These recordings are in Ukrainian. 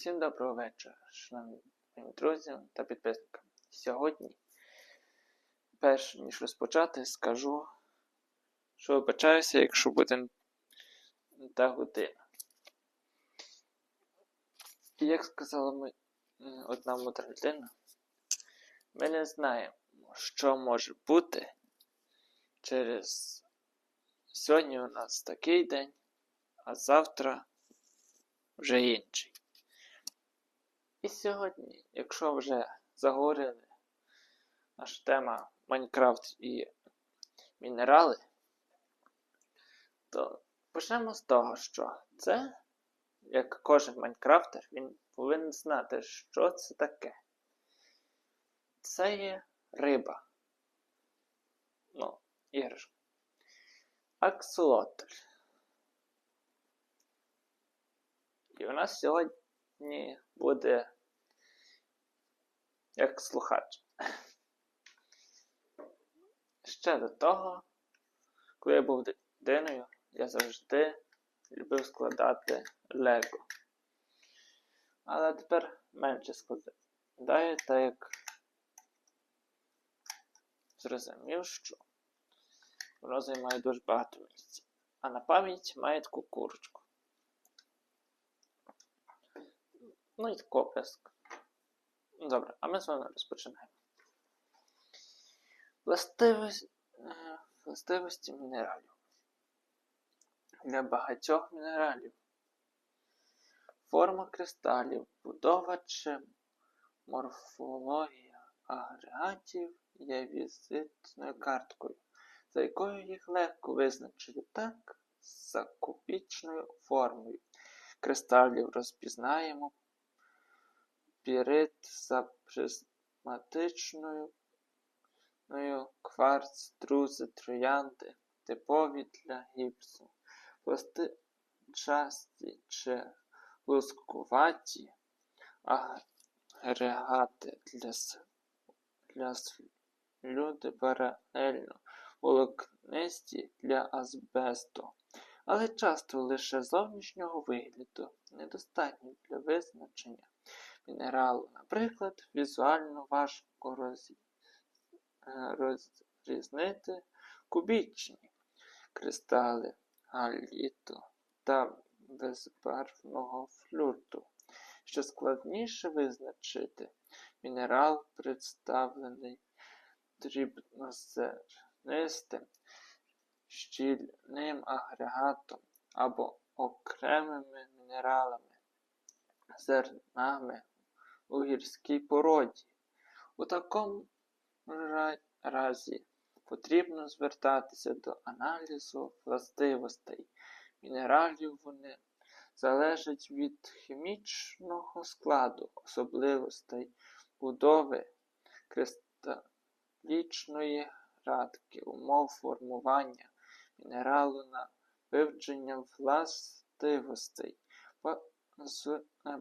Всім доброго вечора, шановні друзям та підписникам. Сьогодні, перш ніж розпочати, скажу, що вибачаюся, якщо буде та година. Як сказала ми, одна мудра людина, ми не знаємо, що може бути через сьогодні у нас такий день, а завтра вже інший. І сьогодні, якщо вже заговорили наша тема Майнкрафт і мінерали, то почнемо з того, що це, як кожен майнкрафтер, він повинен знати, що це таке. Це є риба. Ну, іграшка. Аксолотль. І у нас сьогодні буде як слухач. Ще до того, коли я був дитиною, я завжди любив складати Лего. Але тепер менше складаю, так як зрозумів, що воно займає дуже багато місця. А на пам'ять має таку курочку. Ну і песка. Добре, а ми з вами розпочинаємо. Властивості, властивості мінералів. Для багатьох мінералів. Форма кристалів, будова чи морфологія агрегатів є візитною карткою, за якою їх легко визначити так за кубічною формою. Кристалів розпізнаємо пірит за призматичною кварц, друзи, троянди, типові для гіпсу, пластичасті чи лускуваті агрегати для, для люди паралельно волокнисті для азбесту, але часто лише зовнішнього вигляду недостатньо для визначення мінералу. Наприклад, візуально важко роз... розрізнити кубічні кристали галіту та безбарвного флюрту. Ще складніше визначити мінерал, представлений дрібнозернистим, щільним агрегатом або окремими мінералами, зернами у гірській породі. У такому разі потрібно звертатися до аналізу властивостей мінералів. Вони залежать від хімічного складу, особливостей будови кристалічної градки, умов формування мінералу на вивчення властивостей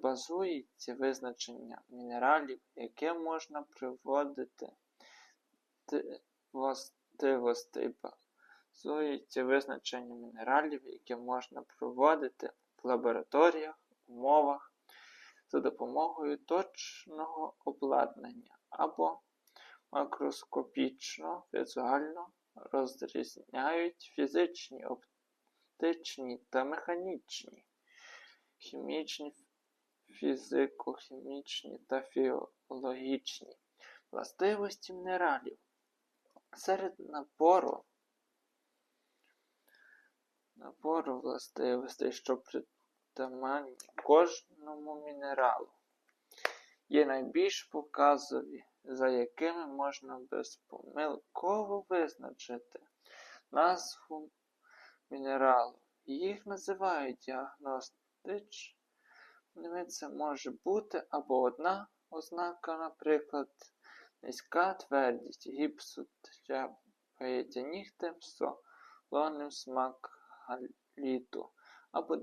базується визначення мінералів, яке можна приводити. Властивостей базується визначення мінералів, яке можна проводити в лабораторіях, умовах за допомогою точного обладнання або макроскопічно візуально розрізняють фізичні, оптичні та механічні хімічні, фізико-хімічні та фіологічні властивості мінералів. Серед набору набору властивостей, що притаманні кожному мінералу, є найбільш показові, за якими можна безпомилково визначити назву мінералу. Їх називають діагностичними. Це може бути або одна ознака, наприклад, низька твердість гіпсу для нігтем солоним смак галіту, або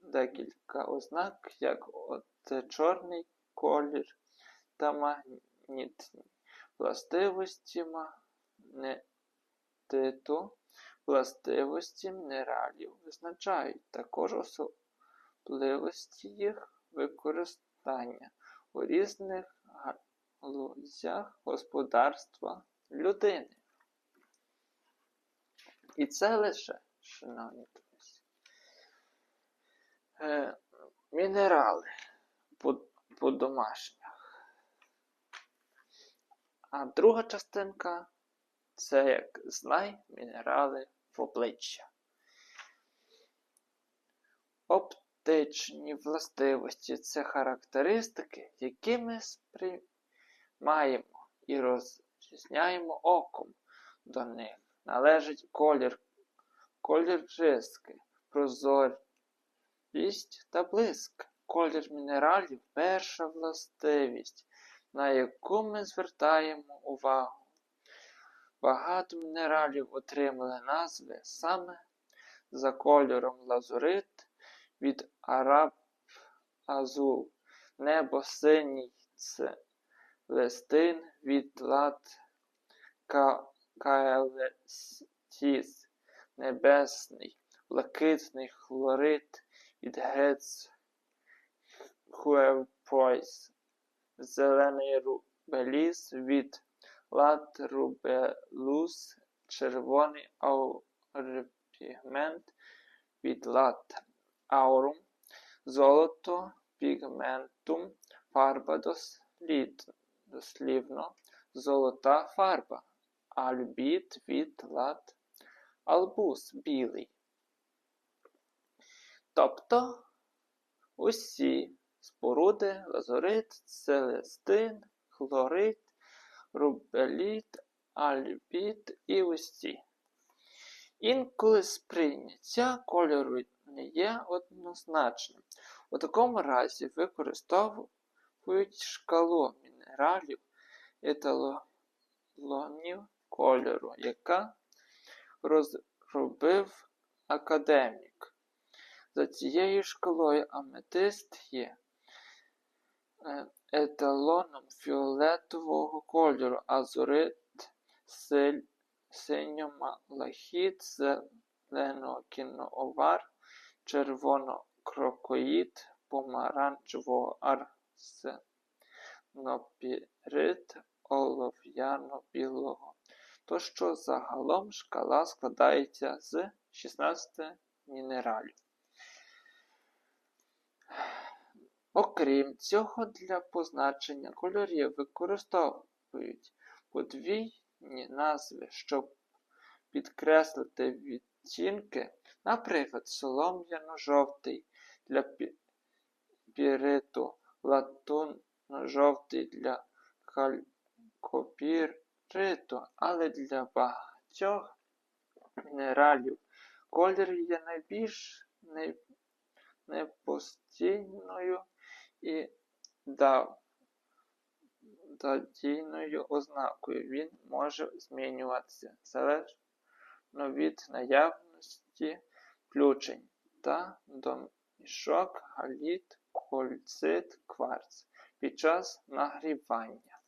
декілька ознак, як от чорний колір та магнітні властивості магнетиту, властивості мінералів визначають також особливості їх використання у різних галузях господарства людини. І це лише, шановні друзі, е, мінерали по, по домашніх. А друга частинка це як знай мінерали в обличчя. Оптичні властивості це характеристики, які ми сприймаємо і розрізняємо оком до них. Належить колір, колір риски, прозорість та блиск. Колір мінералів перша властивість, на яку ми звертаємо увагу. Багато мінералів отримали назви саме за кольором лазурит від араб азул, небо синій целестин від лад каелестіс, небесний, блакитний хлорид від гец хуевпойс, зелений рубеліс від лад рубелус, червоний аурпігмент від лад аурум, золото пігментум, фарба дослід, дослівно, золота фарба, альбіт від лад, албус білий. Тобто усі споруди, лазурит, целестин, хлорид, рубеліт, альбіт і усі. Інколи сприйняття кольору не є однозначним. У такому разі використовують шкалу мінералів еталонів кольору, яка розробив академік. За цією шкалою аметист є е, еталоном фіолетового кольору, азурит синьо-малахіт, зелено-кіноовар, червоно-крокоїд, помаранчево арсенопірит, олов'яно-білого. Тощо загалом шкала складається з 16 мінералів. Окрім цього, для позначення кольорів використовують подвійні назви, щоб підкреслити відтінки, наприклад, солом'яно-жовтий для піриту, латунно-жовтий для калькопіриту, але для багатьох мінералів колір є найбільш непостійною і дадійною ознакою. Він може змінюватися залежно від наявності включень та домішок галіт, кольцит, кварц під час нагрівання.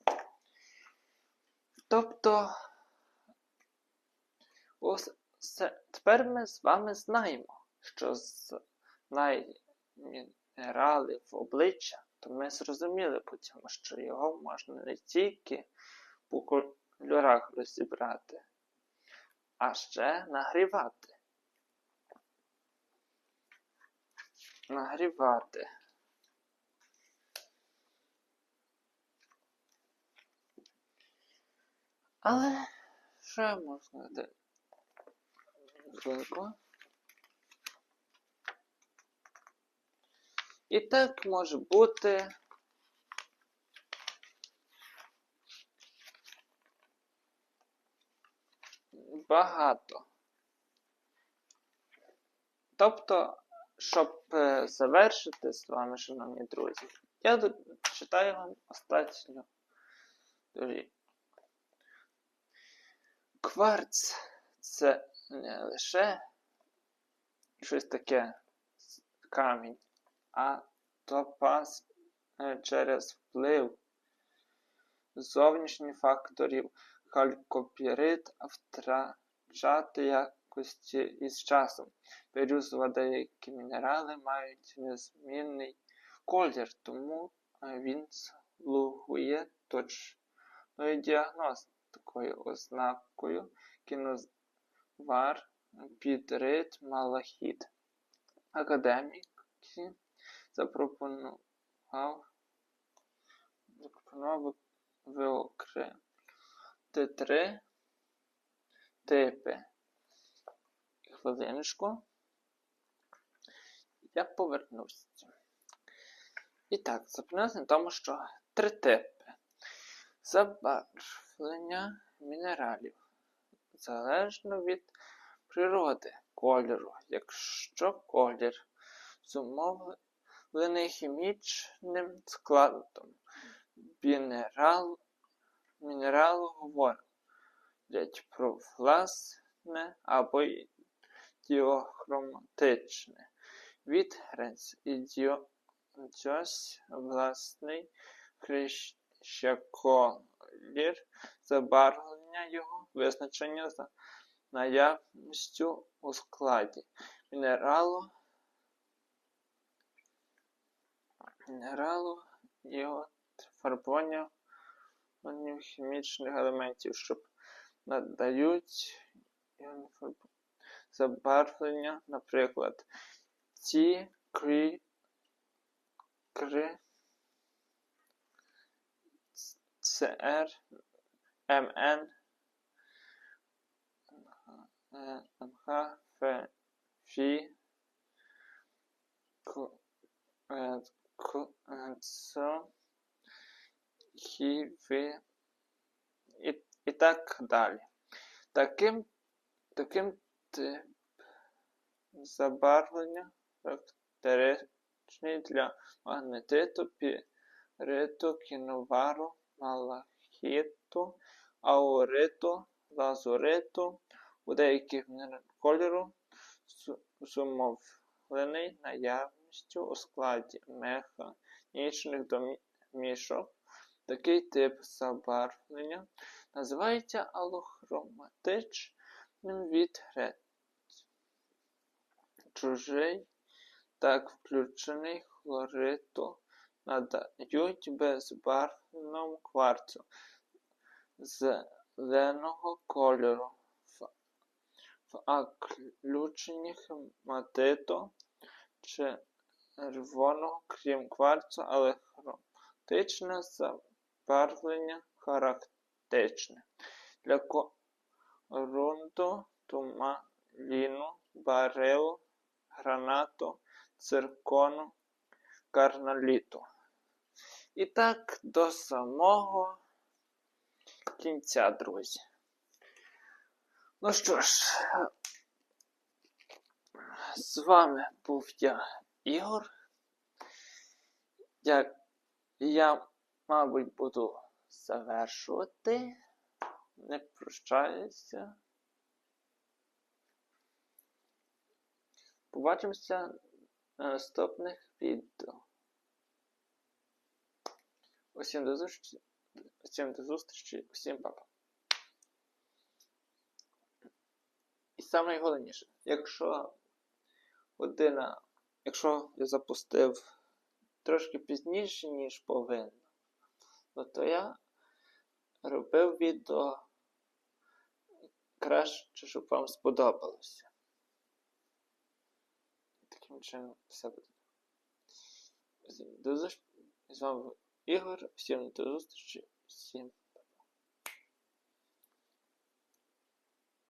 Тобто, ось тепер ми з вами знаємо, що знай мінерали в обличчя, то ми зрозуміли по цьому, що його можна не тільки по кольорах розібрати, а ще нагрівати. Нагрівати. Але що можна дати? І так може бути багато. Тобто, щоб е, завершити з вами, шановні друзі, я читаю вам останню дорі. Кварц це не лише щось таке камінь, а топаз е, через вплив зовнішніх факторів халькопірит втрачати якості із часом. Бірюзово деякі мінерали мають незмінний колір, тому е, він слугує точною діагностикою, ознакою кінозвар під ритм малахіт. Академіки запропонував запропонував виокремити три типи. Хвилиночку. Я повернуся. І так, зупинилися на тому, що три типи забарвлення мінералів залежно від природи кольору. Якщо колір зумовлений хімічним складом мінерал, мінералу говорять про власне або діохроматичне. Від ідіос власний хрещаколір, забарвлення його, визначення за наявністю у складі мінералу, мінералу його фарбування хімічних елементів, що надають забарвлення, наприклад, ті крі, кри, МН, МХ, Ф, Фі, К, е, е, Ц, Хі, Ви і, і так далі. Таким, таким тип забарвлення характеричний для магнетиту, піриту, кіновару, малахіту, ауриту, лазуриту, у деяких кольору зумовлений наявністю у складі механічних домішок. Такий тип забарвлення називається алохроматичним від грець. Чужий, так включений хлориту надають безбарвному кварцу зеленого кольору. В, включенні хематиту червоного, крім кварцу, але хроматичне забарвлення характеристичне. Для корунту, тумаліну, барилу, гранату, циркону, карналіту. І так до самого кінця, друзі. Ну що ж, з вами був я Ігор. Я, я мабуть, буду завершувати. Не прощаюся. Побачимося на наступних відео. Усім до зустрічі. Усім до зустрічі, усім папа. І найголовніше, якщо година, якщо я запустив трошки пізніше, ніж повинно, ну то я робив відео краще, щоб вам сподобалося. Таким чином все буде. З вами Ігор. Всім до зустрічі. Всім